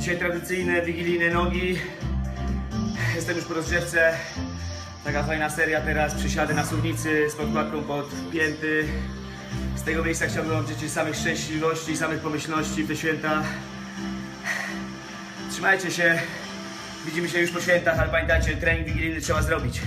Dzisiaj tradycyjne, wigilijne nogi. Jestem już po rozgrzewce. Taka fajna seria teraz. Przysiady na suwnicy z podkładką pod pięty. Z tego miejsca chciałbym życzyć samych szczęśliwości, samych pomyślności w święta. Trzymajcie się. Widzimy się już po świętach, ale pamiętajcie, trening wigilijny trzeba zrobić.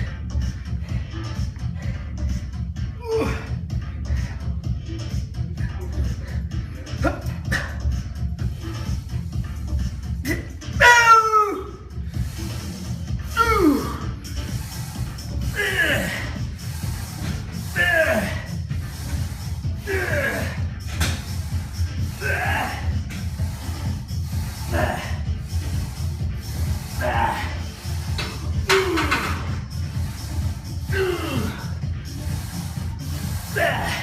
だ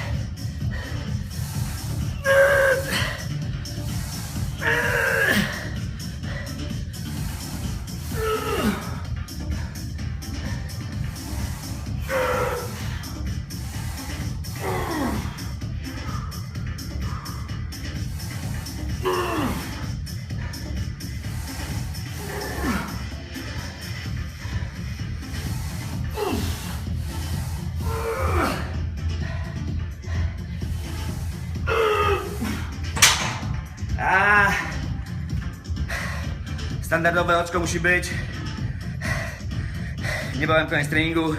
A, standardowe oczko musi być. Niebawem koniec treningu,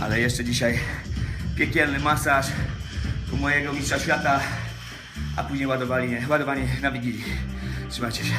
ale jeszcze dzisiaj piekielny masaż u mojego mistrza świata, a później ładowanie, ładowanie na Wigilii. Trzymajcie się.